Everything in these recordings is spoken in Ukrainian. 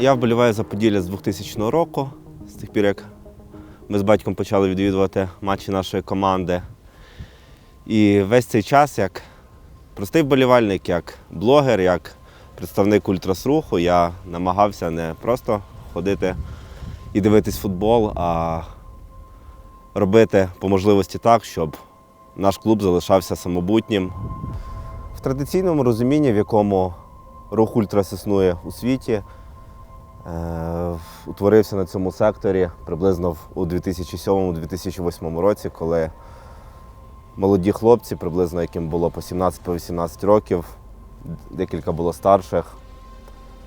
Я вболіваю за Поділля з 2000 року, з тих пір, як ми з батьком почали відвідувати матчі нашої команди. І весь цей час, як простий вболівальник, як блогер, як представник ультрасруху, я намагався не просто ходити і дивитись футбол, а робити по можливості так, щоб наш клуб залишався самобутнім. В традиційному розумінні, в якому рух ультрас існує у світі, Утворився на цьому секторі приблизно у 2007-2008 році, коли молоді хлопці, приблизно яким було по 17-18 років, декілька було старших,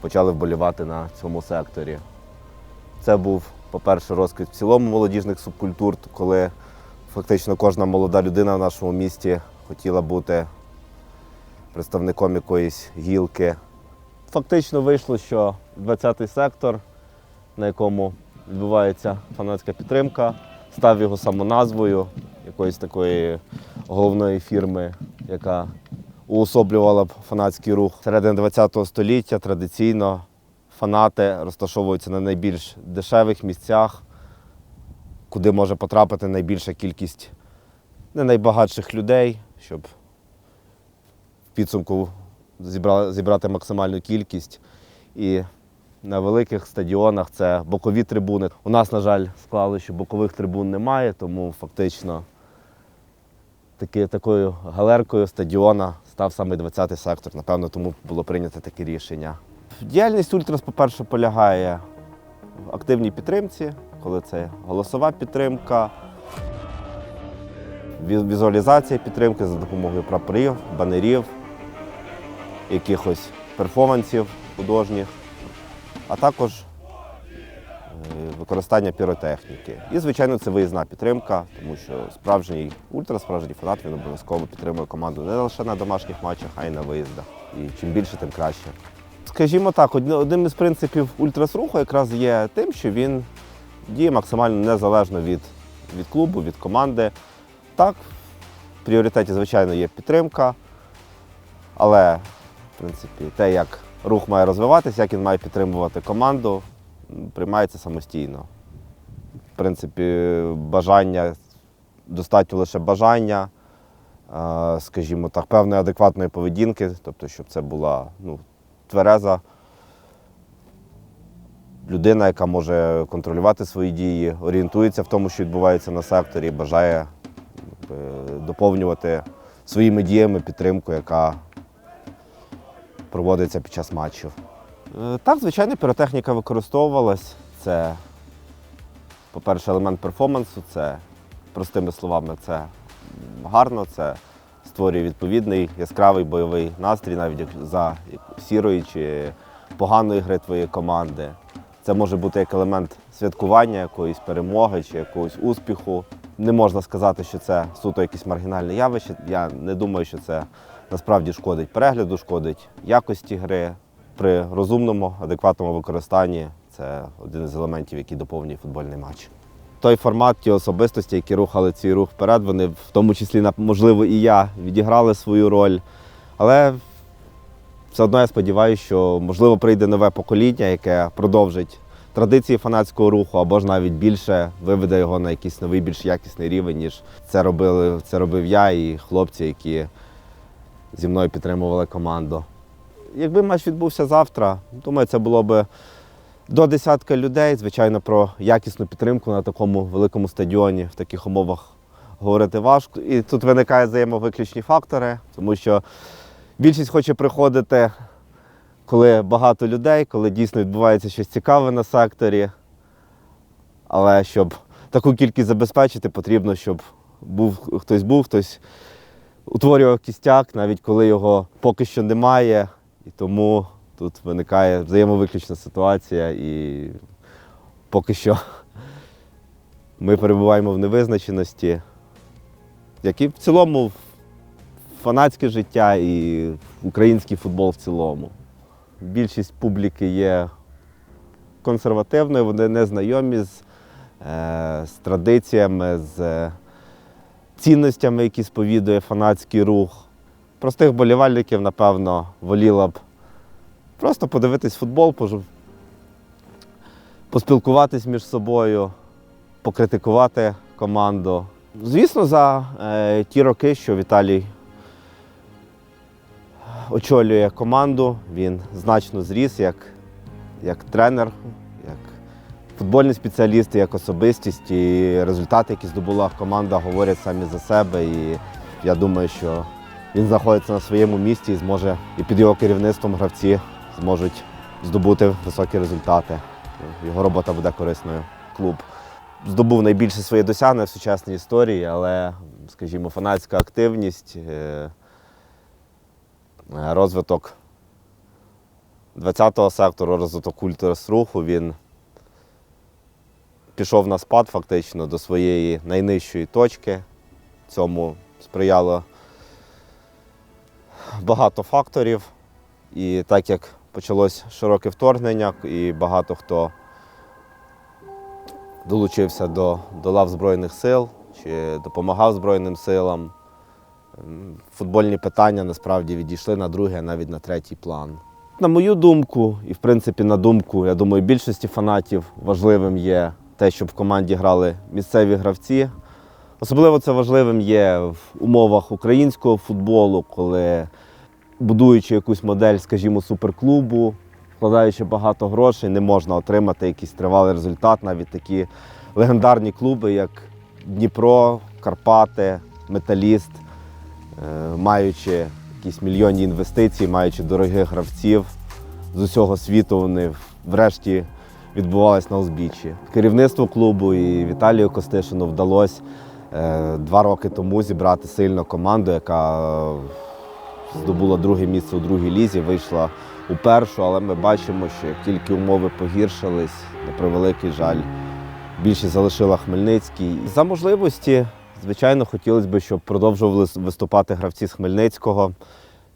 почали вболівати на цьому секторі. Це був, по-перше, розквіт в цілому молодіжних субкультур, коли фактично кожна молода людина в нашому місті хотіла бути представником якоїсь гілки Фактично вийшло, що 20-й сектор, на якому відбувається фанатська підтримка, став його самоназвою якоїсь такої головної фірми, яка уособлювала б фанатський рух. Середини 20 століття традиційно фанати розташовуються на найбільш дешевих місцях, куди може потрапити найбільша кількість не найбагатших людей, щоб в підсумку зібрати максимальну кількість. І на великих стадіонах це бокові трибуни. У нас, на жаль, склали, що бокових трибун немає, тому фактично таки, такою галеркою стадіона став саме 20-й сектор. Напевно, тому було прийнято таке рішення. Діяльність Ультрас, по-перше, полягає в активній підтримці, коли це голосова підтримка, візуалізація підтримки за допомогою прапорів, банерів, якихось перформансів художніх, а також е, використання піротехніки. І, звичайно, це виїзна підтримка, тому що справжній ультра, справжній фанат він обов'язково підтримує команду не лише на домашніх матчах, а й на виїздах. І чим більше, тим краще. Скажімо так, одним із принципів ультрасруху якраз є тим, що він діє максимально незалежно від, від клубу, від команди. Так, в пріоритеті, звичайно, є підтримка, але в принципі, те, як рух має розвиватися, як він має підтримувати команду, приймається самостійно. В принципі, бажання, достатньо лише бажання, е, скажімо так, певної адекватної поведінки, тобто, щоб це була ну, твереза людина, яка може контролювати свої дії, орієнтується в тому, що відбувається на секторі, бажає доповнювати своїми діями підтримку, яка проводиться під час матчів. Е, Так, звичайно, піротехніка використовувалась. Це, по-перше, елемент перформансу, це, простими словами, це гарно, це створює відповідний яскравий бойовий настрій, навіть за сірої чи поганої гри твоєї команди. Це може бути як елемент святкування якоїсь перемоги чи якогось успіху. Не можна сказати, що це суто якесь маргінальне явище. Я не думаю, що це насправді шкодить перегляду, шкодить якості гри. При розумному, адекватному використанні це один із елементів, який доповнює футбольний матч. Той формат, ті особистості, які рухали цей рух вперед, вони в тому числі, можливо, і я відіграли свою роль. Але все одно я сподіваюся, що можливо прийде нове покоління, яке продовжить традиції фанатського руху, або ж навіть більше виведе його на якийсь новий, більш якісний рівень, ніж це робили, це робив я і хлопці, які зі мною підтримували команду. Якби матч відбувся завтра, думаю, це було б до десятка людей. Звичайно, про якісну підтримку на такому великому стадіоні в таких умовах говорити важко. І тут виникають взаємовиключні фактори, тому що більшість хоче приходити, коли багато людей, коли дійсно відбувається щось цікаве на секторі. Але щоб таку кількість забезпечити, потрібно, щоб був хтось був, хтось утворював кістяк, навіть коли його поки що немає. І тому тут виникає взаємовиключна ситуація, і поки що ми перебуваємо в невизначеності, як і в цілому фанатське життя і український футбол в цілому. Більшість публіки є консервативною, вони не знайомі з, е, з традиціями, з е, цінностями, які сповідує фанатський рух. Простих болівальників, напевно, воліла б просто подивитись футбол, поспілкуватись між собою, покритикувати команду. Звісно, за е, ті роки, що Віталій очолює команду, він значно зріс як, як тренер, футбольний спеціаліст, як особистість. І результати, які здобула команда, говорять самі за себе. І я думаю, що він знаходиться на своєму місці і зможе, і під його керівництвом гравці зможуть здобути високі результати. Його робота буде корисною. Клуб здобув найбільше свої досягнення в сучасній історії, але, скажімо, фанатська активність, е, розвиток 20-го сектору, розвиток культурруху, він пішов на спад фактично до своєї найнижчої точки. Цьому сприяло багато факторів. І так як почалось широке вторгнення, і багато хто долучився до, до лав Збройних сил чи допомагав Збройним силам, футбольні питання насправді відійшли на другий, а навіть на третій план. На мою думку, і в принципі на думку, я думаю, більшості фанатів важливим є те, щоб в команді грали місцеві гравці. Особливо це важливим є в умовах українського футболу, коли будуючи якусь модель, скажімо, суперклубу, вкладаючи багато грошей, не можна отримати якийсь тривалий результат. Навіть такі легендарні клуби, як Дніпро, Карпати, Металіст, е, маючи якісь мільйонні інвестиції, маючи дорогих гравців з усього світу, вони врешті відбувалися на узбіччі. Керівництву клубу і Віталію Костишину вдалося е, два роки тому зібрати сильну команду, яка е, здобула друге місце у другій лізі, вийшла у першу, але ми бачимо, що як тільки умови погіршились, на превеликий жаль, більшість залишила Хмельницький. За можливості, звичайно, хотілося б, щоб продовжували виступати гравці з Хмельницького.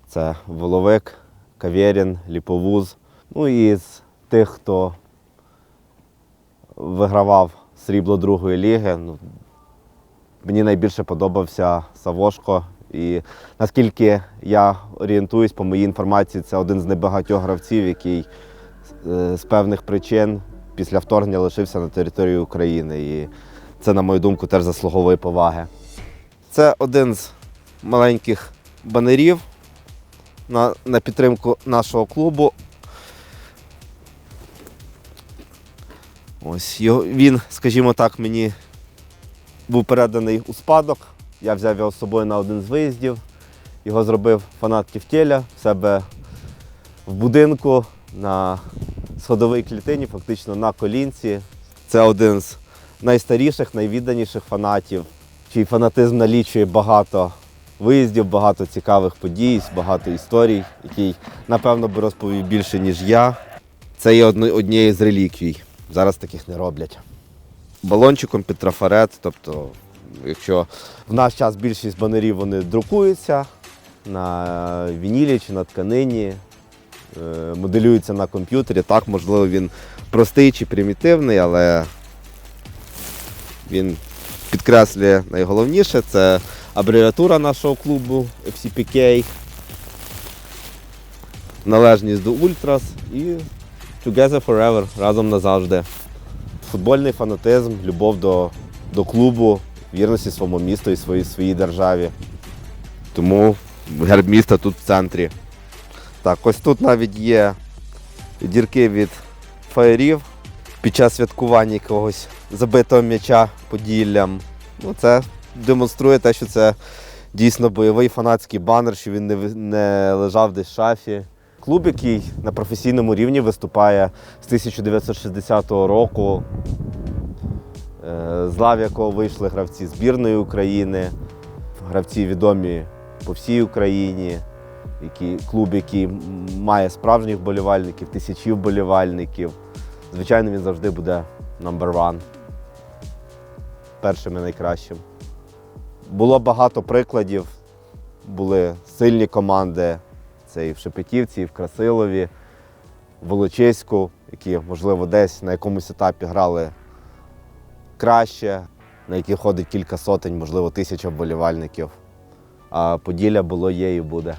Це Воловик, Кавєрін, Ліповуз. Ну і з тих, хто вигравав срібло другої ліги. Ну, мені найбільше подобався Савошко. І наскільки я орієнтуюсь по моїй інформації, це один з небагатьох гравців, який е, з певних причин після вторгнення лишився на території України. І це, на мою думку, теж заслуговує поваги. Це один з маленьких банерів на, на підтримку нашого клубу. Ось він, скажімо так, мені був переданий у спадок. Я взяв його з собою на один з виїздів. Його зробив фанат Ківтєля в себе в будинку на сходовій клітині, фактично на колінці. Це один з найстаріших, найвідданіших фанатів, чий фанатизм налічує багато виїздів, багато цікавих подій, багато історій, який, напевно, би розповів більше, ніж я. Це є однією з реліквій. Зараз таких не роблять. Балончиком під трафарет, тобто, якщо в наш час більшість банерів вони друкуються на вінілі чи на тканині, е, моделюються на комп'ютері. Так, можливо, він простий чи примітивний, але він підкреслює найголовніше це абревіатура нашого клубу FCPK, належність до Ультрас і Together Forever разом назавжди. Футбольний фанатизм, любов до, до клубу, вірності своєму місту і своїй, своїй державі. Тому герб міста тут в центрі. Так, ось тут навіть є дірки від фаєрів під час святкування якогось забитого м'яча поділлям. Ну, це демонструє те, що це дійсно бойовий фанатський банер, що він не, не лежав десь в шафі. Клуб, який на професійному рівні виступає з 1960 року, е, з лав якого вийшли гравці збірної України, гравці відомі по всій Україні, який, клуб, який має справжніх вболівальників, тисячі вболівальників. Звичайно, він завжди буде number one. Першим і найкращим. Було багато прикладів, були сильні команди. Це і в Шепетівці, і в Красилові, в Волочиську, які, можливо, десь на якомусь етапі грали краще, на які ходить кілька сотень, можливо, тисяч вболівальників. А Поділля було, є і буде.